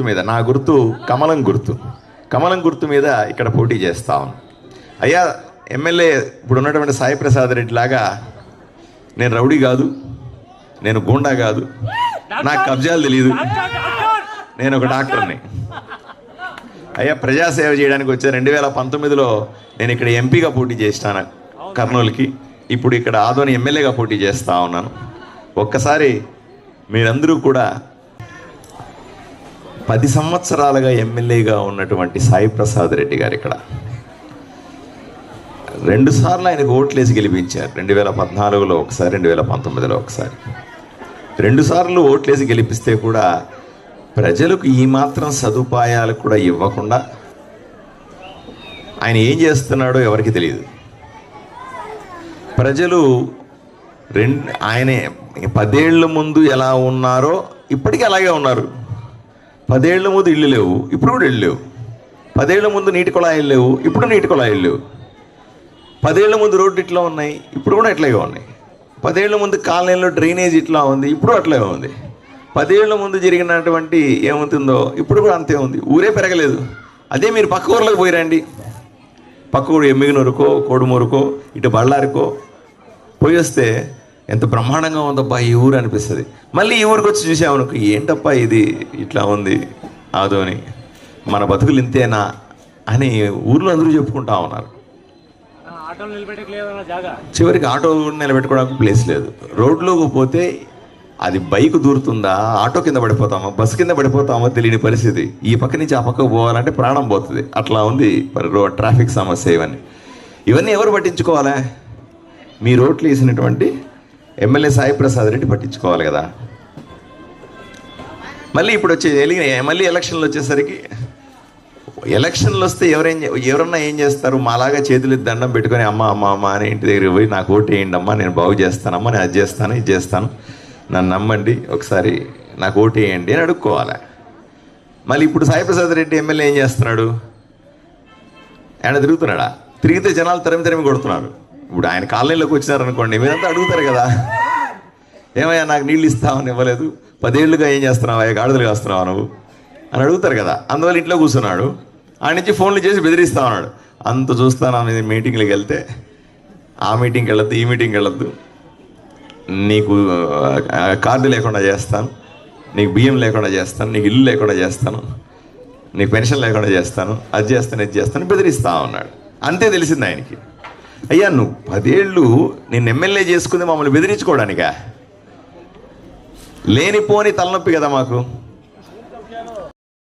గుర్తు మీద నా గుర్తు కమలం గుర్తు. కమలం గుర్తు మీద ఇక్కడ పోటీ చేస్తా ఉన్నాను అయ్యా ఎమ్మెల్యే ఇప్పుడు ఉన్నటువంటి సాయి ప్రసాద్ రెడ్డి లాగా నేను రౌడీ కాదు నేను గూండా కాదు నాకు కబ్జాలు తెలియదు నేను ఒక డాక్టర్ని. అయ్యా ప్రజాసేవ చేయడానికి వచ్చే రెండు వేల పంతొమ్మిదిలో నేను ఇక్కడ ఎంపీగా పోటీ చేసినాను కర్నూలుకి. ఇప్పుడు ఇక్కడ ఆదోని ఎమ్మెల్యేగా పోటీ చేస్తా ఉన్నాను. ఒక్కసారి మీరందరూ కూడా పది సంవత్సరాలుగా ఎమ్మెల్యేగా ఉన్నటువంటి సాయి ప్రసాద్ రెడ్డి గారు ఇక్కడ. రెండు సార్లు ఆయనకు ఓట్లేసి గెలిపించారు. రెండు వేల పద్నాలుగులో ఒకసారి రెండు వేల పంతొమ్మిదిలో ఒకసారి. రెండుసార్లు ఓట్లేసి గెలిపిస్తే కూడా ప్రజలకు ఈ మాత్రం సదుపాయాలు కూడా ఇవ్వకుండా ఆయన ఏం చేస్తున్నాడో ఎవరికి తెలియదు. ప్రజలు రెండు ఆయనే పదేళ్ళ ముందు ఎలా ఉన్నారో ఇప్పటికీ అలాగే ఉన్నారు. పదేళ్ళ ముందు ఇల్లు లేవు ఇప్పుడు కూడా ఇల్లు లేవు. పదేళ్ళ ముందు నీటి కుళాయిలు లేవు ఇప్పుడు నీటి కుళాయిలు లేవు. పదేళ్ళ ముందు రోడ్డు ఇట్లా ఉన్నాయి ఇప్పుడు కూడా ఇట్లాగే ఉన్నాయి. పదేళ్ళ ముందు కాలనీలో డ్రైనేజ్ ఇట్లా ఉంది ఇప్పుడు అట్లాగే ఉంది. పదేళ్ళ ముందు జరిగినటువంటి ఏమవుతుందో ఇప్పుడు కూడా అంతే ఉంది. ఊరే పెరగలేదు. అదే మీరు పక్క ఊర్లోకి పోయిరండి. పక్క ఊరు ఎమ్మిగినూరుకో కోడుమూరుకో ఇటు బళ్ళారికో పోయి వస్తే ఎంత బ్రహ్మాండంగా ఉందబ్బా ఈ ఊరు అనిపిస్తుంది. మళ్ళీ ఈ ఊరికి వచ్చి చూసామనుకో ఏంటప్పా ఇది? ఇట్లా ఉంది. ఆదోని మన బతుకులు ఇంతేనా? అని ఊర్లో అందరూ చెప్పుకుంటా ఉన్నారు. చివరికి ఆటో నిలబెట్టుకోవడానికి ప్లేస్ లేదు. రోడ్లోకి పోతే అది బైక్ దూరుతుందా? ఆటో కింద పడిపోతామా? బస్సు కింద పడిపోతామో? తెలియని పరిస్థితి. ఈ పక్క నుంచి ఆ పక్కకు పోవాలంటే ప్రాణం పోతుంది. అట్లా ఉంది ట్రాఫిక్ సమస్య ఇవన్నీ. ఇవన్నీ ఎవరు పట్టించుకోవాలా? మీ రోడ్లు వేసినటువంటి ఎమ్మెల్యే సాయి ప్రసాద్ రెడ్డి పట్టించుకోవాలి కదా. మళ్ళీ ఇప్పుడు వచ్చే మళ్ళీ ఎలక్షన్లు వచ్చేసరికి ఎలక్షన్లు వస్తే ఎవరేం ఎవరన్నా ఏం చేస్తారు? మాలాగా చేతులు దండం పెట్టుకొని అమ్మ అమ్మ అమ్మ అని ఇంటి దగ్గర పోయి నాకు ఓటు వేయండి అమ్మా నేను బాగు చేస్తానమ్మా నేను అది చేస్తాను ఇది చేస్తాను. నన్ను నమ్మండి ఒకసారి నాకు ఓటు వేయండి అని అడుక్కోవాలి. మళ్ళీ ఇప్పుడు సాయిప్రసాద్ రెడ్డి ఎమ్మెల్యే ఏం చేస్తున్నాడు? ఆయన తిరుగుతున్నాడా? తిరిగితే జనాలు తరిమి తరిమి కొడుతున్నారు ఇప్పుడు ఆయన కాలనీలోకి వచ్చినారనుకోండి మీరంతా అడుగుతారు కదా. ఏమయ్యా నాకు నీళ్ళు ఇస్తామని ఇవ్వలేదు. పదేళ్ళుగా ఏం చేస్తున్నావు అయ్యా గాడిదలు కాస్తున్నావు నువ్వు? అని అడుగుతారు కదా. అందువల్ల ఇంట్లో కూర్చున్నాడు. ఆయన నుంచి ఫోన్లు చేసి బెదిరిస్తా ఉన్నాడు. అంత చూస్తాను అనేది మీటింగ్లకు వెళ్తే ఆ మీటింగ్కి వెళ్ళొద్దు ఈ మీటింగ్కి వెళ్ళొద్దు. నీకు కార్డు లేకుండా చేస్తాను. నీకు బియ్యం లేకుండా చేస్తాను. నీకు ఇల్లు లేకుండా చేస్తాను. నీకు పెన్షన్ లేకుండా చేస్తాను. అది చేస్తాను ఇది చేస్తాను బెదిరిస్తా ఉన్నాడు. అంతే తెలిసింది ఆయనకి. అయ్యా నువ్వు పదేళ్ళు నేను ఎమ్మెల్యే చేసుకుంది మమ్మల్ని బెదిరించుకోవడానికా? లేనిపోని తలనొప్పి కదా మాకు.